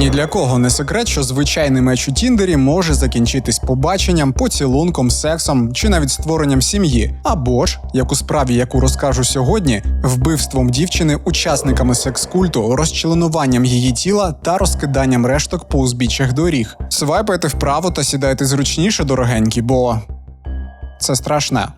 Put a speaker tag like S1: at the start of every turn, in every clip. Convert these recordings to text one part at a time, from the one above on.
S1: Ні для кого не секрет, що звичайний меч у Тіндері може закінчитись побаченням, поцілунком, сексом чи навіть створенням сім'ї, або ж, як у справі, яку розкажу сьогодні, вбивством дівчини, учасниками секс-культу, розчленуванням її тіла та розкиданням решток по узбіччях доріг. Свайпайте вправо та сідайте зручніше, дорогенькі, бо це страшне.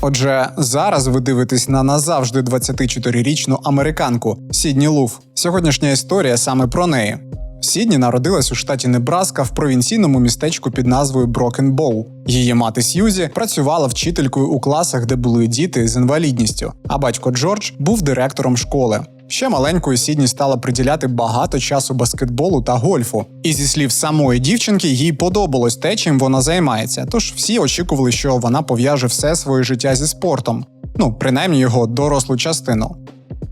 S1: Отже, зараз ви дивитесь на назавжди 24-річну американку Сідні Луф. Сьогоднішня історія саме про неї. Сідні народилась у штаті Небраска в провінційному містечку під назвою Брокен Боу. Її мати Сьюзі працювала вчителькою у класах, де були діти з інвалідністю, а батько Джордж був директором школи. Ще маленькою Сідні стала приділяти багато часу баскетболу та гольфу. І зі слів самої дівчинки, їй подобалось те, чим вона займається. Тож всі очікували, що вона пов'яже все своє життя зі спортом, ну принаймні його дорослу частину.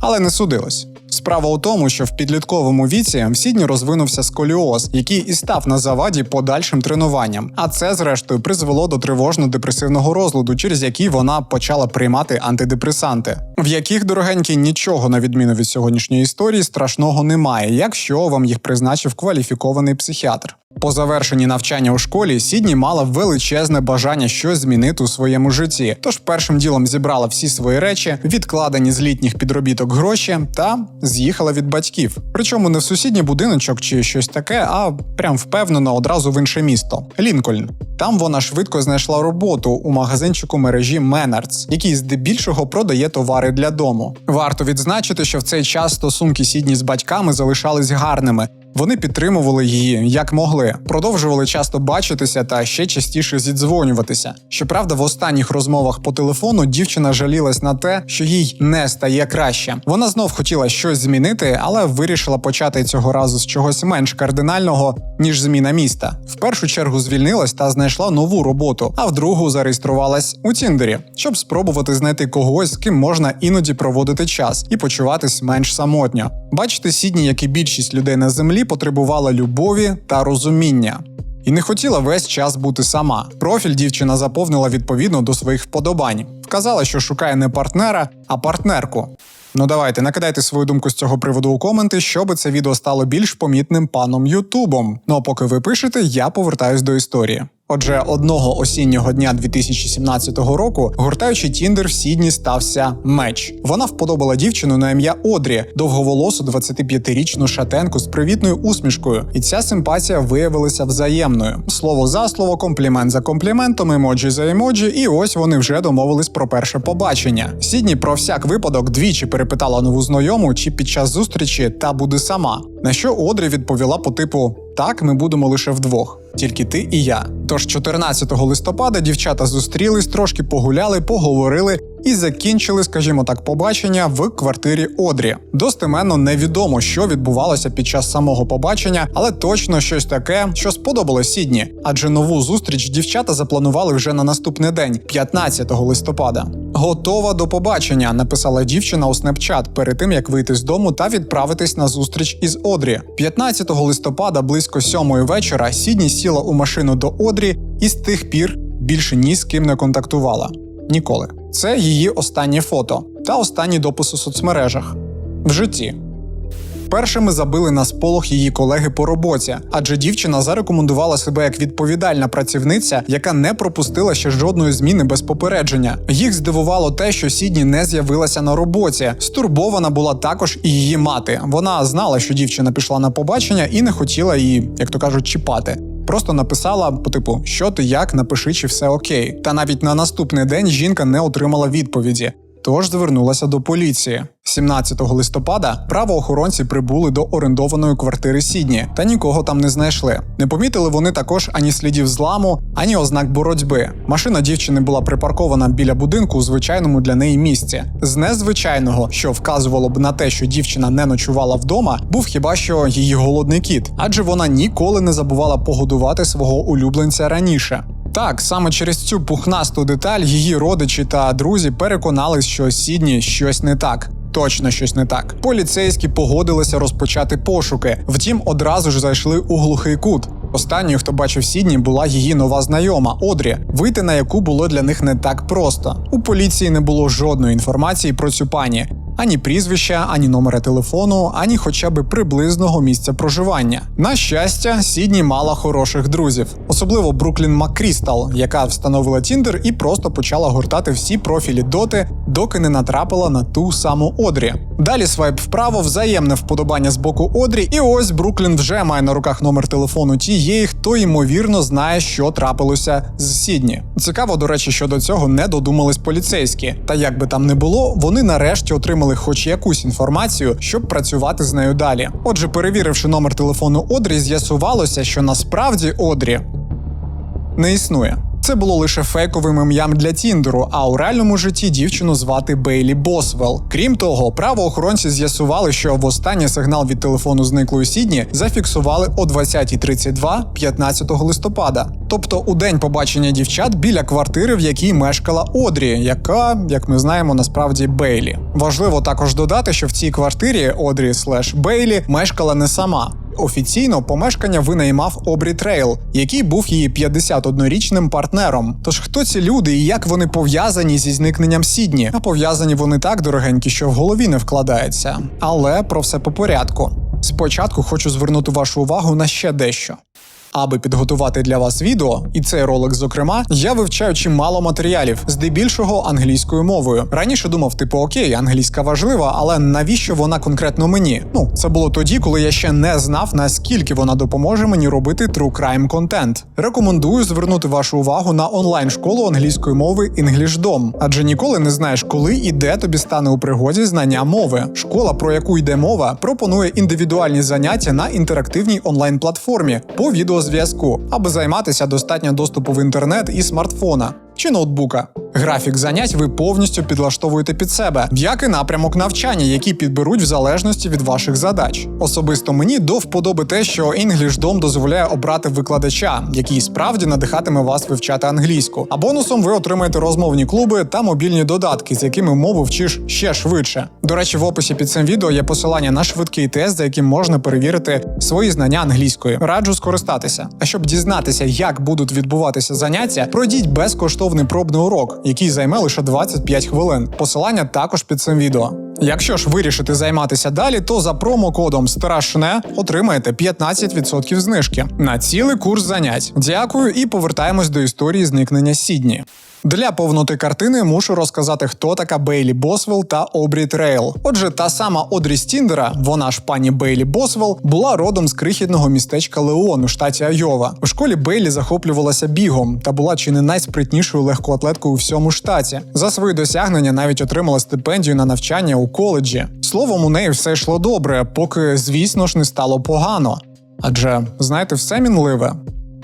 S1: Але не судилось. Справа у тому, що в підлітковому віці в Сідні розвинувся сколіоз, який і став на заваді подальшим тренуванням. А це, зрештою, призвело до тривожно-депресивного розладу, через який вона почала приймати антидепресанти, в яких дорогенькі нічого на відміну від сьогоднішньої історії страшного немає, якщо вам їх призначив кваліфікований психіатр. По завершенні навчання у школі Сідні мала величезне бажання щось змінити у своєму житті. Тож першим ділом зібрала всі свої речі, відкладені з літніх підробіток гроші, та з'їхала від батьків. Причому не в сусідній будиночок чи щось таке, а прям впевнено одразу в інше місто Лінкольн. Там вона швидко знайшла роботу у магазинчику мережі Менардс, який здебільшого продає товари для дому. Варто відзначити, що в цей час стосунки Сідні з батьками залишались гарними. Вони підтримували її як могли, продовжували часто бачитися та ще частіше зідзвонюватися. Щоправда, в останніх розмовах по телефону дівчина жалілась на те, що їй не стає краще. Вона знов хотіла щось змінити, але вирішила почати цього разу з чогось менш кардинального ніж зміна міста. В першу чергу звільнилась та знайшла нову роботу, а в другу зареєструвалась у Тіндері, щоб спробувати знайти когось, з ким можна іноді проводити час і почуватись менш самотньо. Бачите, Сідні, як і більшість людей на землі, потребувала любові та розуміння. І не хотіла весь час бути сама. Профіль дівчина заповнила відповідно до своїх вподобань. Вказала, що шукає не партнера, а партнерку. Ну давайте накидайте свою думку з цього приводу у коменти, щоб це відео стало більш помітним паном Ютубом. Ну а поки ви пишете, я повертаюсь до історії. Отже, одного осіннього дня 2017 року, гуртаючи Тіндер в Сідні стався меч. Вона вподобала дівчину на ім'я Одрі, довговолосу 25-річну шатенку з привітною усмішкою, і ця симпатія виявилася взаємною. Слово за слово, комплімент за компліментом, емоджі за емоджі, і ось вони вже домовились про перше побачення. Сідні про всяк випадок двічі перепитала нову знайому, чи під час зустрічі та буде сама. На що Одрі відповіла по типу: так, ми будемо лише вдвох. Тільки ти і я. Тож 14 листопада дівчата зустрілись, трошки погуляли, поговорили і закінчили, скажімо так, побачення в квартирі Одрі. Достеменно невідомо, що відбувалося під час самого побачення, але точно щось таке, що сподобалось Сідні. Адже нову зустріч дівчата запланували вже на наступний день, 15 листопада. Готова до побачення, написала дівчина у Snapchat перед тим, як вийти з дому та відправитись на зустріч із Одрі. 15 листопада, близько сьомої вечора, Сідні сіла у машину до Одрі і з тих пір більше ні з ким не контактувала. Ніколи. Це її останнє фото та останній допис у соцмережах в житті. Першими забили на сполох її колеги по роботі, адже дівчина зарекомендувала себе як відповідальна працівниця, яка не пропустила ще жодної зміни без попередження. Їх здивувало те, що Сідні не з'явилася на роботі. Стурбована була також і її мати. Вона знала, що дівчина пішла на побачення і не хотіла її, як то кажуть, чіпати. Просто написала по типу, що ти як, напиши, чи все окей. Та навіть на наступний день жінка не отримала відповіді. Тож звернулася до поліції. 17 листопада правоохоронці прибули до орендованої квартири Сідні та нікого там не знайшли. Не помітили вони також ані слідів зламу, ані ознак боротьби. Машина дівчини була припаркована біля будинку у звичайному для неї місці. З незвичайного, що вказувало б на те, що дівчина не ночувала вдома, був хіба що її голодний кіт, адже вона ніколи не забувала погодувати свого улюбленця раніше. Так, саме через цю пухнасту деталь її родичі та друзі переконались, що Сідні щось не так. Точно щось не так. Поліцейські погодилися розпочати пошуки, втім, одразу ж зайшли у глухий кут. Останньою, хто бачив Сідні, була її нова знайома Одрі, вийти на яку було для них не так просто. У поліції не було жодної інформації про цю пані. Ані прізвища, ані номера телефону, ані хоча б приблизного місця проживання. На щастя, Сідні мала хороших друзів, особливо Бруклін Маккрістал, яка встановила Тіндер і просто почала гортати всі профілі доти, доки не натрапила на ту саму Одрі. Далі свайп вправо, взаємне вподобання з боку Одрі, і ось Бруклін вже має на руках номер телефону тієї, хто ймовірно знає, що трапилося з Сідні. Цікаво, до речі, що до цього не додумались поліцейські. Та як би там не було, вони нарешті отримали хоч якусь інформацію, щоб працювати з нею далі. Отже, перевіривши номер телефону Одрі, з'ясувалося, що насправді Одрі не існує. Це було лише фейковим ім'ям для Тіндеру, а у реальному житті дівчину звати Бейлі Босвелл. Крім того, правоохоронці з'ясували, що востаннє сигнал від телефону зниклої Сідні зафіксували о 20.32 15 листопада, тобто у день побачення дівчат біля квартири, в якій мешкала Одрі, яка, як ми знаємо, насправді Бейлі. Важливо також додати, що в цій квартирі Одрі слеш Бейлі мешкала не сама. Офіційно помешкання винаймав Обрі Трейл, який був її 51-річним партнером. Тож хто ці люди і як вони пов'язані зі зникненням Сідні? А пов'язані вони так дорогенькі, що в голові не вкладається. Але про все по порядку. Спочатку хочу звернути вашу увагу на ще дещо. Аби підготувати для вас відео, і цей ролик, зокрема, я вивчаю чимало матеріалів, здебільшого англійською мовою. Раніше думав, типу, окей, англійська важлива, але навіщо вона конкретно мені? Ну, це було тоді, коли я ще не знав, наскільки вона допоможе мені робити true crime контент. Рекомендую звернути вашу увагу на онлайн-школу англійської мови EnglishDom, адже ніколи не знаєш, коли і де тобі стане у пригоді знання мови. Школа, про яку йде мова, пропонує індивідуальні заняття на інтерактивній онлайн-платформі по відеозв'язку, аби займатися достатньо доступу в інтернет і смартфона. Чи ноутбука. Графік занять ви повністю підлаштовуєте під себе, як і напрямок навчання, які підберуть в залежності від ваших задач. Особисто мені до вподоби те, що EnglishDom дозволяє обрати викладача, який справді надихатиме вас вивчати англійську. А бонусом ви отримаєте розмовні клуби та мобільні додатки, з якими мову вчиш ще швидше. До речі, в описі під цим відео є посилання на швидкий тест, за яким можна перевірити свої знання англійської. Раджу скористатися. А щоб дізнатися, як будуть відбуватися заняття, пройдіть безкоштовно безкоштовний пробний урок, який займе лише 25 хвилин. Посилання також під цим відео. Якщо ж вирішите займатися далі, то за промокодом Страшне отримаєте 15% знижки на цілий курс занять. Дякую і повертаємось до історії зникнення Сідні. Для повноти картини мушу розказати, хто така Бейлі Босвелл та Обрі Трейл. Отже, та сама Одрі Стіндера, вона ж пані Бейлі Босвелл, була родом з крихітного містечка Леон у штаті Айова. У школі Бейлі захоплювалася бігом та була чи не найспритнішою легкоатлеткою у всьому штаті. За свої досягнення навіть отримала стипендію на навчання у коледжі. Словом, у неї все йшло добре, поки, звісно ж, не стало погано. Адже знаєте, все мінливе.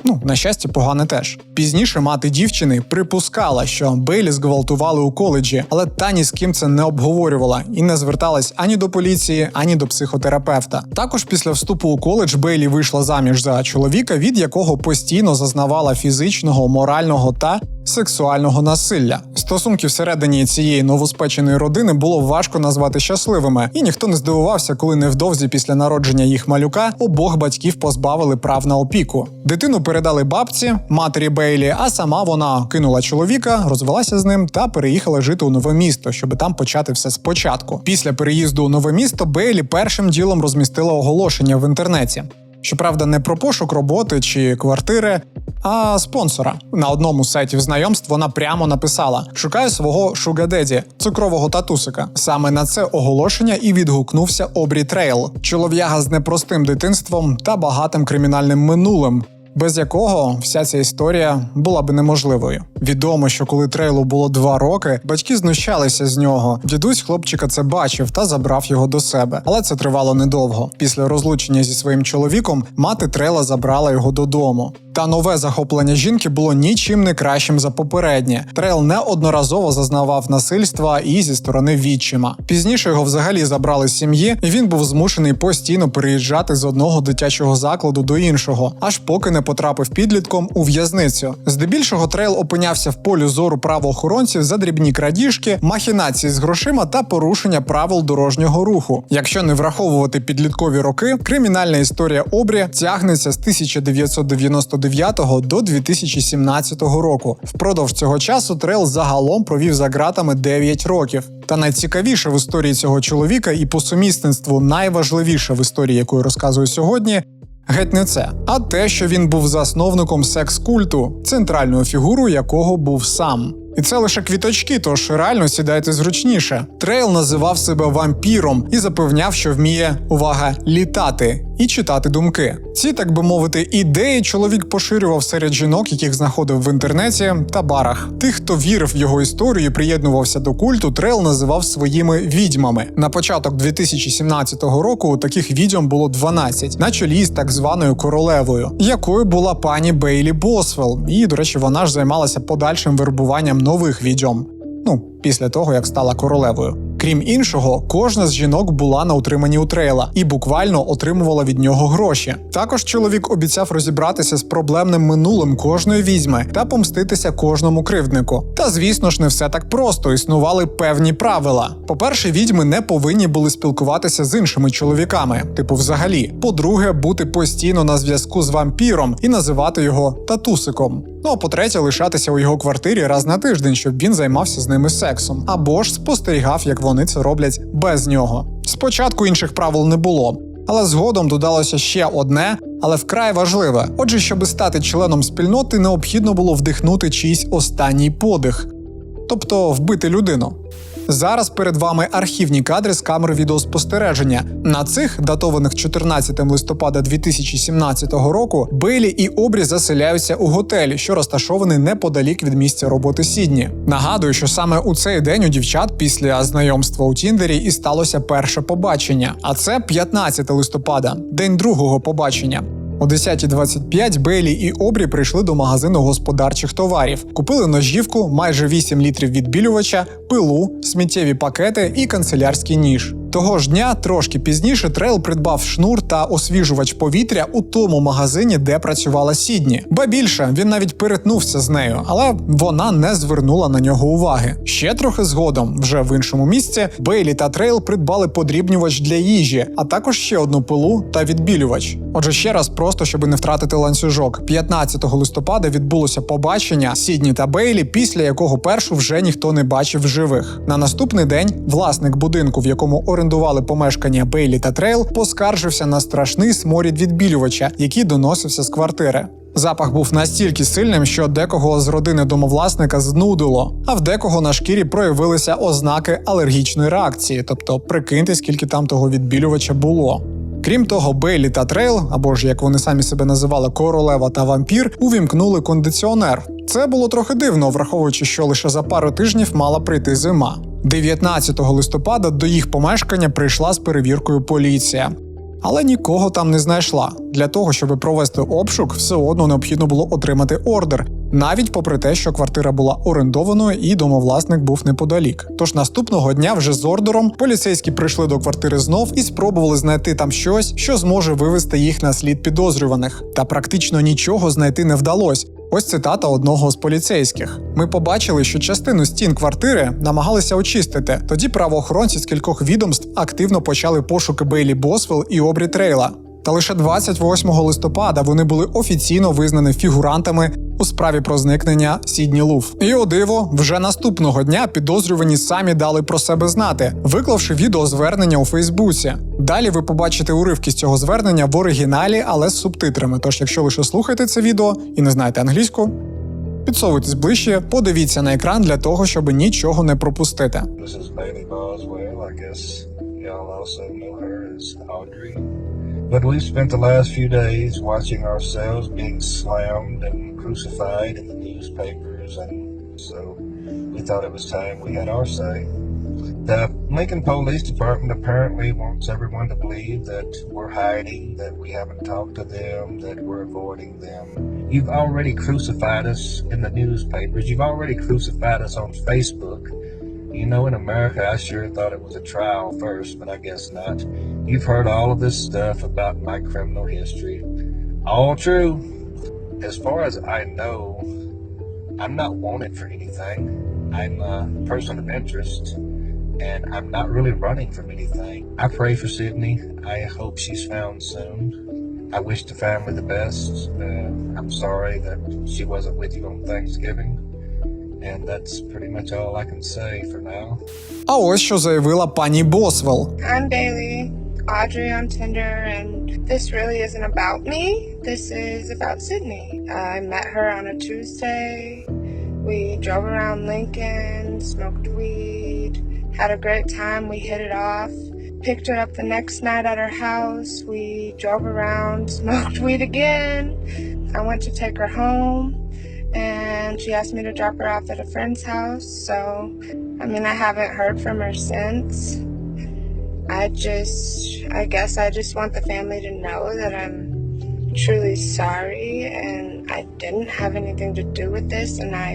S1: Ну, на щастя, погане теж. Пізніше мати дівчини припускала, що Бейлі зґвалтували у коледжі, але та ні з ким це не обговорювала і не зверталась ані до поліції, ані до психотерапевта. Також після вступу у коледж Бейлі вийшла заміж за чоловіка, від якого постійно зазнавала фізичного, морального та сексуального насилля. Стосунки всередині цієї новоспеченої родини було важко назвати щасливими, і ніхто не здивувався, коли невдовзі після народження їх малюка обох батьків позбавили прав на опіку. Дитину передали бабці, матері Бейлі, а сама вона кинула чоловіка, розвелася з ним та переїхала жити у нове місто, щоб там почати все спочатку. Після переїзду у нове місто Бейлі першим ділом розмістила оголошення в інтернеті. Щоправда, не про пошук роботи чи квартири, а спонсора. На одному з сайтів знайомств вона прямо написала: Шукаю свого шугадеді, цукрового татусика. Саме на це оголошення і відгукнувся Обрі Трейл, чолов'яга з непростим дитинством та багатим кримінальним минулим. Без якого вся ця історія була би неможливою. Відомо, що коли трейлу було два роки, батьки знущалися з нього. Дідусь хлопчика це бачив та забрав його до себе, але це тривало недовго. Після розлучення зі своїм чоловіком мати трейла забрала його додому. Та нове захоплення жінки було нічим не кращим за попереднє. Трейл неодноразово зазнавав насильства і зі сторони відчима. Пізніше його взагалі забрали з сім'ї, і він був змушений постійно переїжджати з одного дитячого закладу до іншого, аж поки не потрапив підлітком у в'язницю. Здебільшого трейл опинявся в полі зору правоохоронців за дрібні крадіжки, махінації з грошима та порушення правил дорожнього руху. Якщо не враховувати підліткові роки, кримінальна історія обрі тягнеться з 1999 2009 до 2017 року. Впродовж цього часу Трел загалом провів за ґратами 9 років. Та найцікавіше в історії цього чоловіка і по сумісництву найважливіше в історії, яку я розказую сьогодні. Геть не це, а те, що він був засновником секс-культу, центральною фігурою якого був сам. І це лише квіточки, тож реально сідайте зручніше. Трейл називав себе вампіром і запевняв, що вміє увага літати і читати думки. Ці, так би мовити, ідеї чоловік поширював серед жінок, яких знаходив в інтернеті та барах. Тих, хто вірив в його історію, і приєднувався до культу, Трейл називав своїми відьмами. На початок 2017 року таких відьом було 12, на чолі з так званою королевою, якою була пані Бейлі Босвелл. І, до речі, вона ж займалася подальшим вербуванням нових відьом. Ну, після того як стала королевою. Крім іншого, кожна з жінок була на утриманні у трейла і буквально отримувала від нього гроші. Також чоловік обіцяв розібратися з проблемним минулим кожної візьми та помститися кожному кривднику. Та звісно ж, не все так просто існували певні правила. По-перше, відьми не повинні були спілкуватися з іншими чоловіками, типу, взагалі. По-друге, бути постійно на зв'язку з вампіром і називати його татусиком. Ну а по-третє, лишатися у його квартирі раз на тиждень, щоб він займався з ними сексом, або ж спостерігав, як вони це роблять без нього. Спочатку інших правил не було, але згодом додалося ще одне, але вкрай важливе. Отже, щоб стати членом спільноти, необхідно було вдихнути чийсь останній подих, тобто вбити людину. Зараз перед вами архівні кадри з камер відеоспостереження. На цих, датованих 14 листопада 2017 року, Бейлі і Обрі заселяються у готелі, що розташований неподалік від місця роботи Сідні. Нагадую, що саме у цей день у дівчат після знайомства у Тіндері і сталося перше побачення. А це 15 листопада, день другого побачення. О 10.25 Бейлі і Обрі прийшли до магазину господарчих товарів, купили ножівку, майже 8 літрів відбілювача, пилу, сміттєві пакети і канцелярський ніж. Того ж дня, трошки пізніше, Трейл придбав шнур та освіжувач повітря у тому магазині, де працювала Сідні. Ба більше він навіть перетнувся з нею, але вона не звернула на нього уваги. Ще трохи згодом, вже в іншому місці, Бейлі та Трейл придбали подрібнювач для їжі, а також ще одну пилу та відбілювач. Отже, ще раз, просто щоб не втратити ланцюжок, 15 листопада відбулося побачення Сідні та Бейлі, після якого першу вже ніхто не бачив живих. На наступний день власник будинку, в якому орендували помешкання Бейлі та Трейл, поскаржився на страшний сморід відбілювача, який доносився з квартири. Запах був настільки сильним, що декого з родини домовласника знудило, а в декого на шкірі проявилися ознаки алергічної реакції, тобто прикиньте, скільки там того відбілювача було. Крім того, Бейлі та Трейл, або ж як вони самі себе називали, королева та вампір, увімкнули кондиціонер. Це було трохи дивно, враховуючи, що лише за пару тижнів мала прийти зима. 19 листопада до їх помешкання прийшла з перевіркою поліція. Але нікого там не знайшла. Для того, щоб провести обшук, все одно необхідно було отримати ордер, навіть попри те, що квартира була орендованою і домовласник був неподалік. Тож наступного дня, вже з ордером, поліцейські прийшли до квартири знов і спробували знайти там щось, що зможе вивести їх на слід підозрюваних. Та практично нічого знайти не вдалося. Ось цитата одного з поліцейських: ми побачили, що частину стін квартири намагалися очистити. Тоді правоохоронці з кількох відомств активно почали пошуки Бейлі Босвелл і Обрі Трейла. Та лише 28 листопада вони були офіційно визнані фігурантами у справі про зникнення Сідні Луф. І о диво, вже наступного дня підозрювані самі дали про себе знати, виклавши відеозвернення у Фейсбуці. Далі ви побачите уривки з цього звернення в оригіналі, але з субтитрами. Тож, якщо лише слухаєте це відео і не знаєте англійську, підсовуйтесь ближче, подивіться на екран для того, щоб нічого не пропустити.
S2: This is Boswell. I guess y'all also know her as Audrey. But we've spent the last few days watching ourselves being slammed and crucified in the newspapers, and so we thought it was time we had our say. The Lincoln Police Department apparently wants everyone to believe that we're hiding, that we haven't talked to them, that we're avoiding them. You've already crucified us in the newspapers. You've already crucified us on Facebook. You know, in America, I sure thought it was a trial first, but I guess not. You've heard all of this stuff about my criminal history. All true. As far as I know, I'm not wanted for anything. I'm a person of interest, and I'm not really running from anything. I pray for Sydney. I hope she's found soon. I wish the family the best. Uh, I'm sorry that she wasn't with you on Thanksgiving. And that's pretty much all I can say for now.
S1: А ось що заявила пані Босвелл.
S3: I'm Bailey, Audrey on Tinder, and this really isn't about me. This is about Sydney. I met her on a Tuesday. We drove around Lincoln, smoked weed, had a great time. We hit it off. Picked her up the next night at her house. We drove around, smoked weed again. I went to take her home, and she asked me to drop her off at a friend's house. So, I mean, I haven't heard from her since. I just, I guess I just want the family to know that I'm truly sorry and I didn't have anything to do with this. And I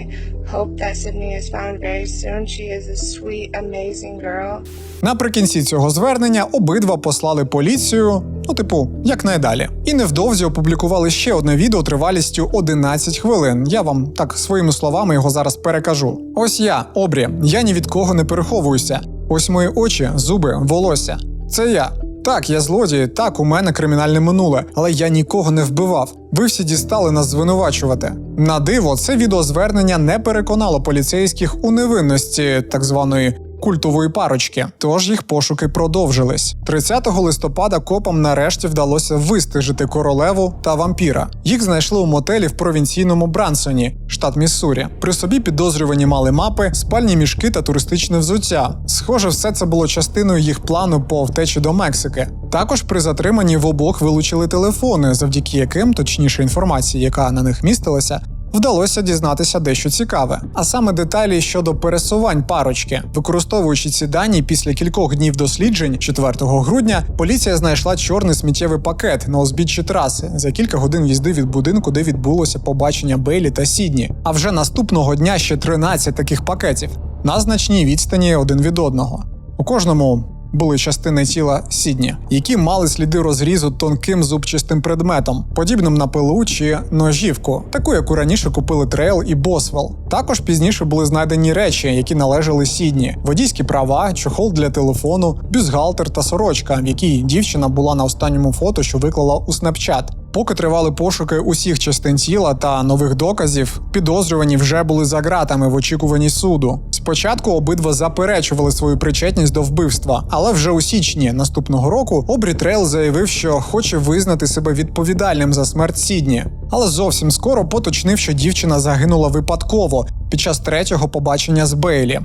S3: hope that Sydney is found very soon. She is a sweet, amazing girl.
S1: Наприкінці цього звернення обидва послали поліцію, ну типу, як найдалі. І невдовзі опублікували ще одне відео тривалістю 11 хвилин. Я вам так своїми словами його зараз перекажу. Ось я, Обрі, я ні від кого не переховуюся. Ось мої очі, зуби, волосся. Це я. Так, я злодій, так, у мене кримінальне минуле, але я нікого не вбивав. Ви всі дістали нас звинувачувати. На диво, це відеозвернення не переконало поліцейських у невинності так званої культової парочки, тож їх пошуки продовжились. 30 листопада копам нарешті вдалося вистежити королеву та вампіра. Їх знайшли у мотелі в провінційному Брансоні, штат Міссурі. При собі підозрювані мали мапи, спальні мішки та туристичне взуття. Схоже, все це було частиною їх плану по втечі до Мексики. Також при затриманні в обох вилучили телефони, завдяки яким, точніше інформації, яка на них містилася, Вдалося дізнатися дещо цікаве, а саме деталі щодо пересувань парочки. Використовуючи ці дані після кількох днів досліджень, 4 грудня, поліція знайшла чорний сміттєвий пакет на узбіччі траси за кілька годин їзди від будинку, де відбулося побачення Бейлі та Сідні. А вже наступного дня ще 13 таких пакетів на значній відстані один від одного. У кожному були частини тіла Сідні, які мали сліди розрізу тонким зубчастим предметом, подібним на пилу чи ножівку, таку яку раніше купили Трейл і босвел. Також пізніше були знайдені речі, які належали Сідні: водійські права, чохол для телефону, бюзгалтер та сорочка, в якій дівчина була на останньому фото, що виклала у Snapchat. Поки тривали пошуки усіх частин тіла та нових доказів, підозрювані вже були за ґратами в очікуванні суду. Спочатку обидва заперечували свою причетність до вбивства, але вже у січні наступного року Обрі Трейл заявив, що хоче визнати себе відповідальним за смерть Сідні. Але зовсім скоро поточнив, що дівчина загинула випадково під час третього побачення з Бейлі,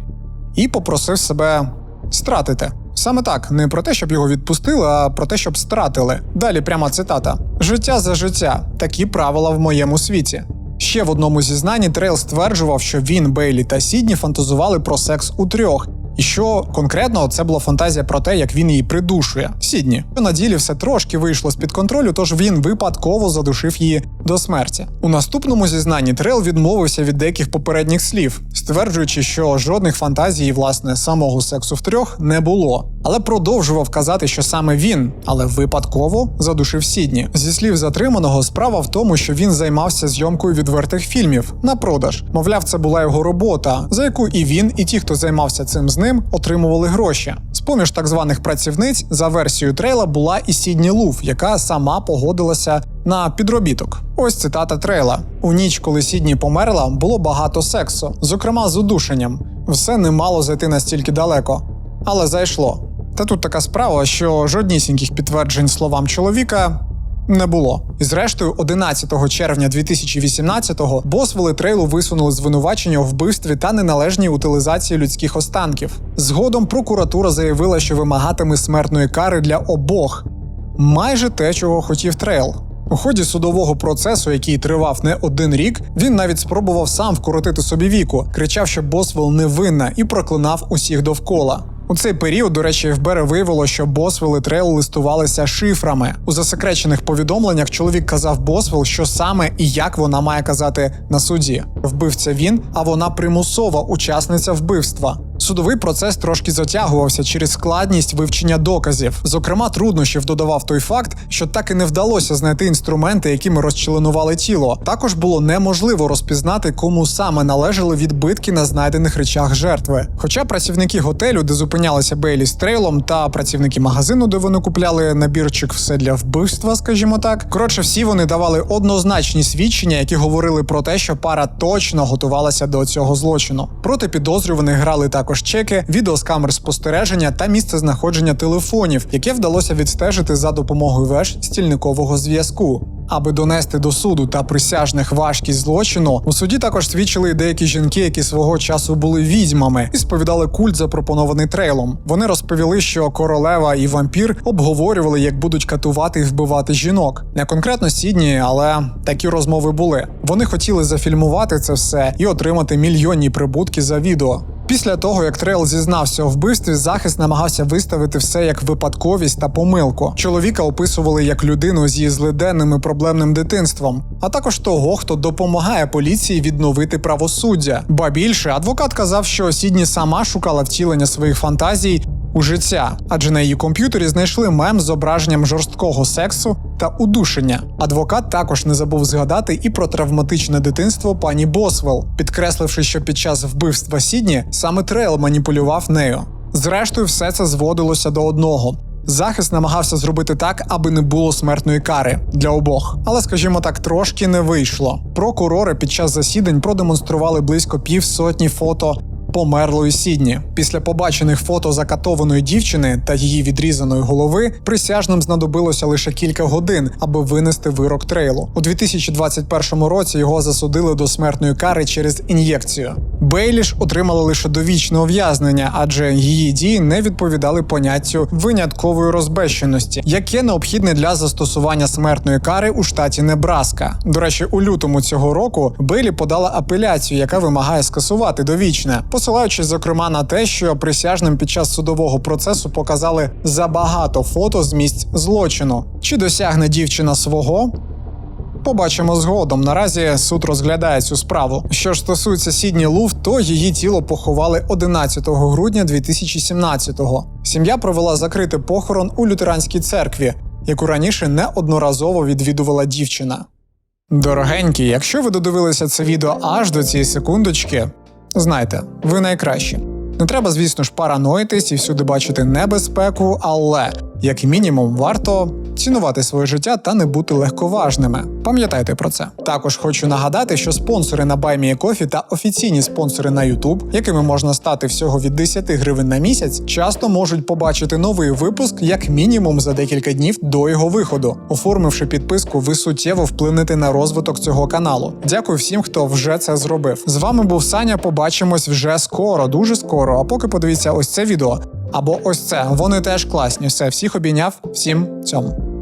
S1: і попросив себе стратити. Саме так, не про те, щоб його відпустили, а про те, щоб стратили. Далі пряма цитата: Життя за життя. Такі правила в моєму світі. Ще в одному зізнанні Трейл стверджував, що він, Бейлі та Сідні фантазували про секс у трьох. І що конкретно це була фантазія про те, як він її придушує. Сідні. На ділі все трошки вийшло з-під контролю, тож він випадково задушив її до смерті. У наступному зізнанні Трел відмовився від деяких попередніх слів, стверджуючи, що жодних фантазій, власне, самого сексу в трьох не було. Але продовжував казати, що саме він, але випадково задушив Сідні. Зі слів затриманого, справа в тому, що він займався зйомкою відвертих фільмів на продаж. Мовляв, це була його робота, за яку і він, і ті, хто займався цим з ним, отримували гроші. З поміж так званих працівниць за версією трейла була і Сідні Луф, яка сама погодилася на підробіток. Ось цитата трейла: у ніч, коли Сідні померла, було багато сексу, зокрема з удушенням. Все не мало зайти настільки далеко, але зайшло. Та тут така справа, що жоднісіньких підтверджень словам чоловіка не було. І зрештою, 11 червня 2018-го Босвелл і Трейлу висунули звинувачення у вбивстві та неналежній утилізації людських останків. Згодом прокуратура заявила, що вимагатиме смертної кари для обох. Майже те, чого хотів Трейл. У ході судового процесу, який тривав не один рік, він навіть спробував сам вкоротити собі віку, кричав, що Босвелл невинна і проклинав усіх довкола. У цей період, до речі, ФБР виявило, що Босвел і Трейл листувалися шифрами. У засекречених повідомленнях чоловік казав Босвел, що саме і як вона має казати на суді. Вбивця він, а вона примусова учасниця вбивства. Судовий процес трошки затягувався через складність вивчення доказів. Зокрема, труднощів додавав той факт, що так і не вдалося знайти інструменти, якими розчленували тіло. Також було неможливо розпізнати, кому саме належали відбитки на знайдених речах жертви. Хоча працівники готелю, де зупинялися Бейлі з трейлом, та працівники магазину, де вони купляли набірчик все для вбивства, скажімо так. Коротше, всі вони давали однозначні свідчення, які говорили про те, що пара точно готувалася до цього злочину. Проти підозрюваних грали також чеки, відео з камер спостереження та місце знаходження телефонів, яке вдалося відстежити за допомогою веж стільникового зв'язку. Аби донести до суду та присяжних важкість злочину, у суді також свідчили деякі жінки, які свого часу були відьмами, і сповідали культ, запропонований трейлом. Вони розповіли, що королева і вампір обговорювали, як будуть катувати і вбивати жінок. Не конкретно Сідні, але такі розмови були. Вони хотіли зафільмувати це все і отримати мільйонні прибутки за відео. Після того, як Трейл зізнався у вбивстві, захист намагався виставити все як випадковість та помилку. Чоловіка описували як людину зі злиденним і проблемним дитинством, а також того, хто допомагає поліції відновити правосуддя. Ба більше адвокат казав, що Сідні сама шукала втілення своїх фантазій у життя, адже на її комп'ютері знайшли мем з зображенням жорсткого сексу та удушення. Адвокат також не забув згадати і про травматичне дитинство пані Босвелл, підкресливши, що під час вбивства Сідні саме Трейл маніпулював нею. Зрештою, все це зводилося до одного. Захист намагався зробити так, аби не було смертної кари для обох. Але, скажімо так, трошки не вийшло. Прокурори під час засідань продемонстрували близько півсотні фото померлої Сідні. Після побачених фото закатованої дівчини та її відрізаної голови присяжним знадобилося лише кілька годин, аби винести вирок трейлу. У 2021 році його засудили до смертної кари через ін'єкцію. Бейліш отримала лише довічне ув'язнення, адже її дії не відповідали поняттю виняткової розбещеності, яке необхідне для застосування смертної кари у штаті Небраска. До речі, у лютому цього року Бейлі подала апеляцію, яка вимагає скасувати довічне, посилаючись зокрема на те, що присяжним під час судового процесу показали забагато фото з місць злочину. Чи досягне дівчина свого? Побачимо згодом. Наразі суд розглядає цю справу. Що ж стосується Сідні Лув, то її тіло поховали 11 грудня 2017-го. Сім'я провела закритий похорон у лютеранській церкві, яку раніше неодноразово відвідувала дівчина. Дорогенькі, якщо ви додивилися це відео аж до цієї секундочки, знайте, ви найкращі. Не треба, звісно ж, параноїтись і всюди бачити небезпеку, але як мінімум варто цінувати своє життя та не бути легковажними. Пам'ятайте про це. Також хочу нагадати, що спонсори на BuyMeACoffee та офіційні спонсори на YouTube, якими можна стати всього від 10 гривень на місяць, часто можуть побачити новий випуск як мінімум за декілька днів до його виходу. Оформивши підписку, ви суттєво вплинете на розвиток цього каналу. Дякую всім, хто вже це зробив. З вами був Саня. Побачимось вже скоро, дуже скоро. А поки подивіться ось це відео або ось це. Вони теж класні. Все, всіх обійняв, всім цьому.